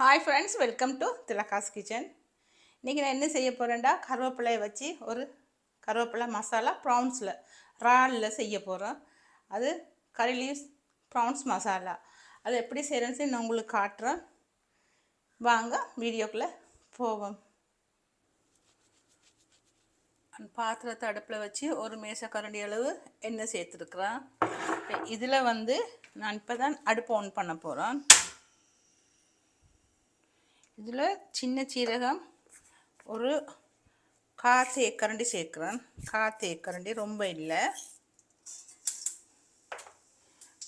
Hi friends welcome to Thilaka's kitchen இன்றைக்கி நான் என்ன செய்ய போகிறேன்டா கருவேப்பிலையை வச்சு ஒரு கருவேப்பிலை மசாலா ப்ரான்ஸில் இறாலில் செய்ய போகிறோம் அது கறி லீவ்ஸ் ப்ரான்ஸ் மசாலா அது எப்படி செய்கிறேன்னு நான் உங்களுக்கு காட்டுறேன். வாங்க வீடியோக்குள்ளே போவோம். அந்த பாத்திரத்தை அடுப்பில் வச்சு ஒரு மேசக்கரண்டி அளவு எண்ணெய் சேர்த்துருக்குறேன். இதில் வந்து நான் இப்போ தான் அடுப்பு ஆன் பண்ண போகிறேன் இதில் சின்ன சீரகம் ஒரு கா தேக்கரண்டி சேர்க்குறேன். கா தேக்கரண்டி ரொம்ப இல்லை.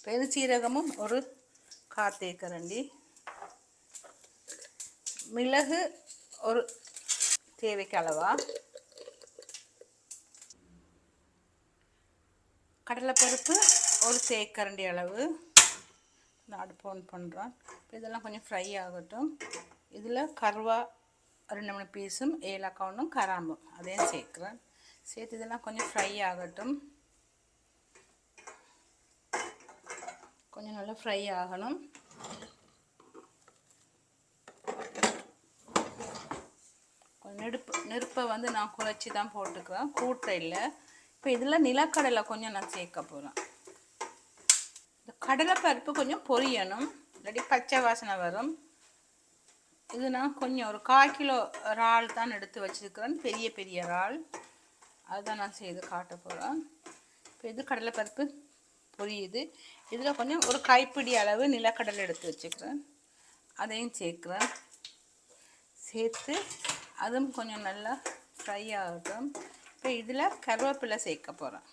பெருச்சீரகமும் ஒரு கா தேக்கரண்டி மிளகு ஒரு தேவைக்கு அளவா. கடலைப்பருப்பு ஒரு தேக்கரண்டி அளவு. நான் அடுப்பு ஆன் பண்ணுறேன் இதெல்லாம் கொஞ்சம் ஃப்ரை ஆகட்டும். இதில் கருவா ரெண்டு மூணு பீஸும் ஏலக்காவும் கராம்பும் அதையும் சேர்க்குறேன். சேர்த்து இதெல்லாம் கொஞ்சம் ஃப்ரை ஆகட்டும். கொஞ்சம் நல்லா ஃப்ரை ஆகணும். நெருப்பு நெருப்பை வந்து நான் குழச்சி தான் போட்டுக்குவேன். கூட்டை இல்லை. இப்போ இதில் நிலக்கடலை கொஞ்சம் நான் சேர்க்க போகிறேன் கடலைப்பருப்பு கொஞ்சம் பொரியணும். இல்லாட்டி பச்சை வாசனை வரும். இது நான் கொஞ்சம் ஒரு கால் கிலோ இறால் தான் எடுத்து வச்சுருக்கிறேன். பெரிய பெரிய இறால். அதுதான் நான் செய்து காட்ட போகிறேன் இப்போ இது கடலைப்பருப்பு பொரியுது. இதில் கொஞ்சம் ஒரு கைப்பிடி அளவு நிலக்கடலை எடுத்து வச்சுக்கிறேன். அதையும் சேர்க்குறேன். சேர்த்து அதுவும் கொஞ்சம் நல்லா ஃப்ரை ஆகட்டும். இப்போ இதில் கருவேப்பிலை சேர்க்க போகிறேன்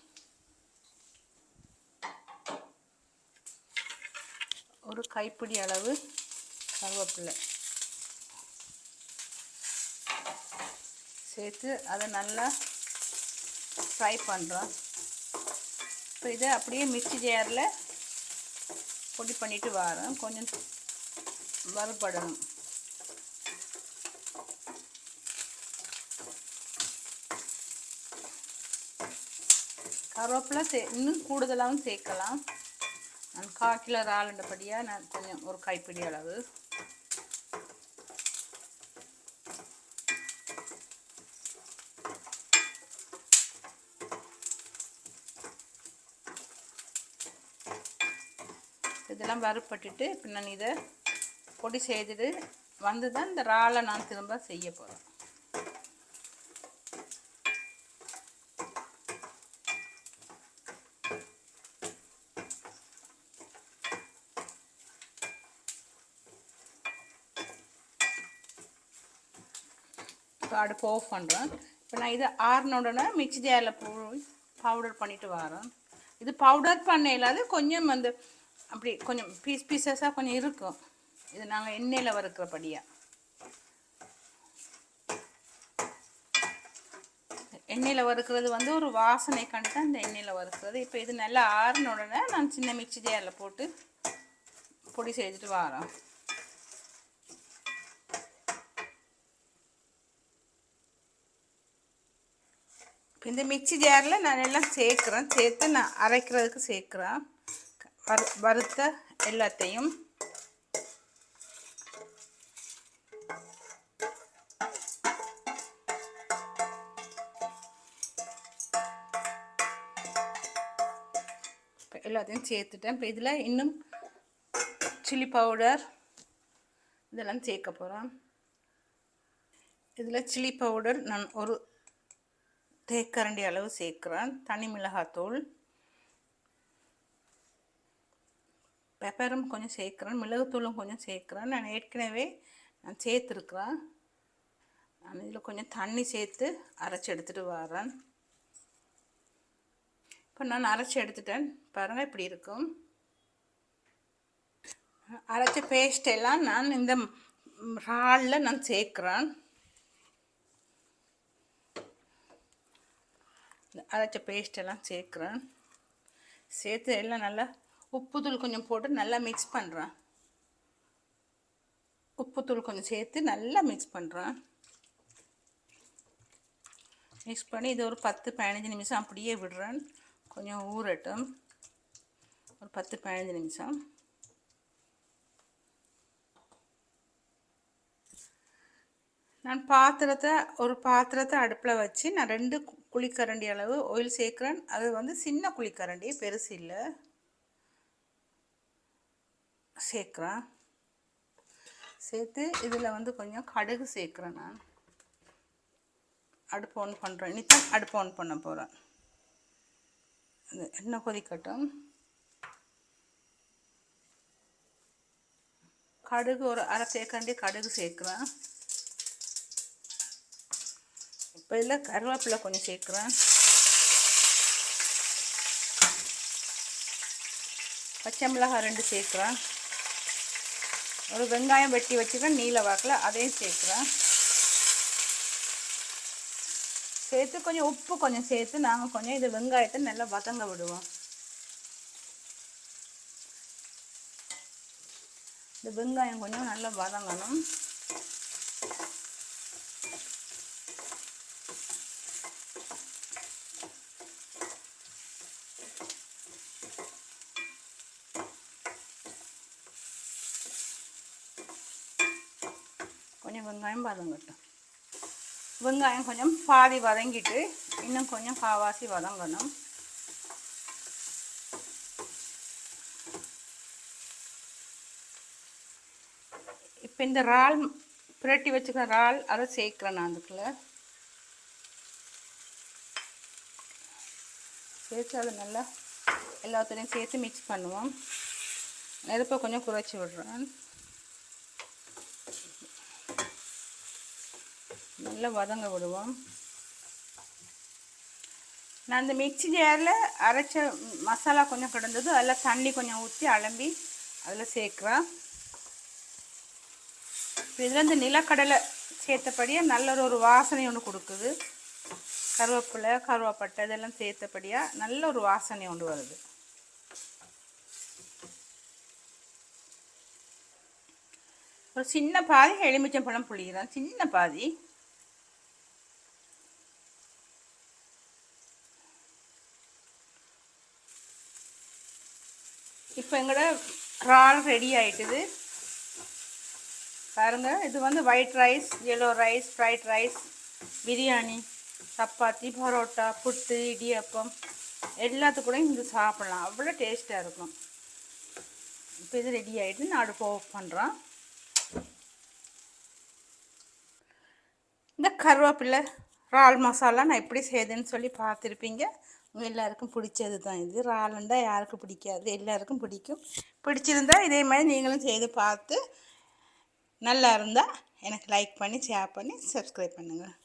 ஒரு கைப்பிடி அளவு கருவேப்பிலை. சேர்த்து அதை நல்லா ஃப்ரை பண்ணுறோம் இப்போ இதை அப்படியே மிக்சி ஜாரில் பொடி பண்ணிட்டு வரோம் கொஞ்சம் வறுபடணும். கருவேப்பிலை சே இன்னும் கூடுதலாகவும் சேர்க்கலாம். நான் கால் கிலோ இறாலுண்டபடியாக நான் கொஞ்சம் ஒரு கைப்பிடி அளவு. இதெல்லாம் வறுப்பட்டுட்டு இப்போ நான் இதை பொடி செய்துட்டு வந்து தான் இந்த இறாலை நான் திரும்ப செய்ய போகிறேன் இப்போ அடுப்பு ஆஃப் பண்ணுறேன் இப்போ நான் இதை ஆறின உடனே மிக்சி ஜாரில் போய் பவுடர் பண்ணிட்டு வரேன். இது பவுடர் பண்ண இல்லாத கொஞ்சம் வந்து அப்படி கொஞ்சம் பீஸ் பீசஸாக கொஞ்சம் இருக்கும். இது நாங்கள் எண்ணெயில் வறுக்கிறபடியாக எண்ணெயில் வறுக்கிறது வந்து ஒரு வாசனை கண்டு தான் இந்த எண்ணெயில் வறுக்கிறது. இப்போ இது நல்லா ஆறின உடனே நான் சின்ன மிக்சி ஜாரில் போட்டு பொடி செய்துட்டு வரேன். இந்த மிக்சி ஜாரில் நான் எல்லாம் சேர்க்குறேன். சேர்த்து நான் அரைக்கிறதுக்கு சேர்க்குறேன். வறு வறுத்த எல்லாத்தையும். இப்போ எல்லாத்தையும் சேர்த்துட்டேன். இப்போ இதில் இன்னும் சில்லி பவுடர் இதெல்லாம் சேர்க்க போகிறேன் இதில் சில்லி பவுடர் நான் ஒரு தேக்கரண்டி அளவு சேர்க்குறேன். தனி மிளகாத்தூள் பெப்பரும் கொஞ்சம் சேர்க்குறேன். மிளகுத்தூளும் கொஞ்சம் சேர்க்குறேன். நான் ஏற்கனவே நான் சேர்த்துருக்குறேன். நான் இதில் கொஞ்சம் தண்ணி சேர்த்து அரைச்சி எடுத்துகிட்டு வரேன். இப்போ நான் அரைச்சி எடுத்துட்டேன். பாருங்கள் இப்படி இருக்கும். அரைச்ச பேஸ்ட் எல்லாம் நான் இந்த இறாலில் நான் சேர்க்குறேன். அரைச்ச பேஸ்ட் எல்லாம் சேர்க்குறேன். சேர்த்து எல்லாம் நல்லா உப்புத்தூள் கொஞ்சம் போட்டு நல்லா மிக்ஸ் பண்ணுறேன் உப்புத்தூள் கொஞ்சம் சேர்த்து நல்லா மிக்ஸ் பண்ணுறேன் மிக்ஸ் பண்ணி இது ஒரு பத்து பதினஞ்சு நிமிஷம் அப்படியே விடுறேன். கொஞ்சம் ஊறட்டும். ஒரு பத்து பதினஞ்சு நிமிஷம். நான் பாத்திரத்தை ஒரு பாத்திரத்தை அடுப்பில் வச்சு நான் ரெண்டு குழிக்கரண்டி அளவு ஆயில் சேர்க்குறேன். அது வந்து சின்ன குழிக்கரண்டி பெருசு இல்லை. சேர்க்குறேன். சேர்த்து இதில் வந்து கொஞ்சம் கடுகு சேர்க்குறேன் நான். அடுப்பு ஆன் பண்ணுறேன் இனித்தான் அடுப்பு ஆன் பண்ண போகிறேன் அது எண்ணெய் கொதிக்கட்டும். கடுகு ஒரு அரை தேக்கண்டி கடுகு சேர்க்குறேன். இப்போ இதில் கருவேப்பிலை கொஞ்சம் சேர்க்குறேன். பச்சை மிளகாய் ரெண்டு சேர்க்குறேன். ஒரு வெங்காயம் வெட்டி வச்சுக்கிறேன் நீல வாக்கில் அதையும் சேர்க்குறேன். சேர்த்து கொஞ்சம் உப்பு கொஞ்சம் சேர்த்து நாங்கள் கொஞ்சம் இது வெங்காயத்தை நல்லா வதங்க விடுவோம். இந்த வெங்காயம் கொஞ்சம் நல்லா வதங்கணும். வெங்காயம் வதங்கட்டும் வெங்காயம் கொஞ்சம் பாதி வதங்கிட்டு இன்னும் கொஞ்சம் காவாசி வதங்கணும். இப்போ இந்த இறால் புரட்டி வச்சுக்கிற இறால் அதை சேர்க்குறேன் நான் அதுக்குள்ள. சேர்த்து அதை நல்லா எல்லாத்துலேயும் சேர்த்து மிக்ஸ் பண்ணுவோம். நெருப்பை கொஞ்சம் குறைச்சி விடுறேன். நல்லா வதங்க விடுவோம். நான் இந்த மிக்ஸி ஜாரில் அரைச்ச மசாலா கொஞ்சம் கிடந்தது அதில் தண்ணி கொஞ்சம் ஊற்றி அலம்பி அதில் சேர்க்குறேன். இதில் இந்த நிலக்கடலை சேர்த்தபடியாக நல்ல ஒரு வாசனை ஒன்று கொடுக்குது. கருவேப்பிலை கருவேப்பட்டை இதெல்லாம் சேர்த்தபடியாக நல்ல ஒரு வாசனை ஒன்று வருது. ஒரு சின்ன பாதி எலுமிச்சம்பழம் புளிகிறேன் சின்ன பாதி. இப்போ எங்களோட இறால் ரெடி ஆயிட்டுது. பாருங்க இது வந்து white rice yellow rice fried rice biryani chapati parotta puttu idiyappam எல்லாத்துக்கூடையும் இது சாப்பிட்லாம். அவ்வளோ டேஸ்ட்டாக இருக்கும். இப்போ இது ரெடி ஆகிட்டு நான் அடுப்பு ஆஃப் பண்ணுறேன் இந்த கருவேப்பிலை இறால் மசாலா நான் எப்படி செய்யுதுன்னு சொல்லி பார்த்துருப்பீங்க. எல்லாருக்கும் பிடிச்சது தான் இது ராலண்டா யாருக்கும் பிடிக்காது. எல்லாருக்கும் பிடிக்கும். பிடிச்சிருந்தா இதே மாதிரி நீங்களும் செய்து பார்த்து நல்லா இருந்தால் எனக்கு லைக் பண்ணி ஷேர் பண்ணி சப்ஸ்கிரைப் பண்ணுங்கள்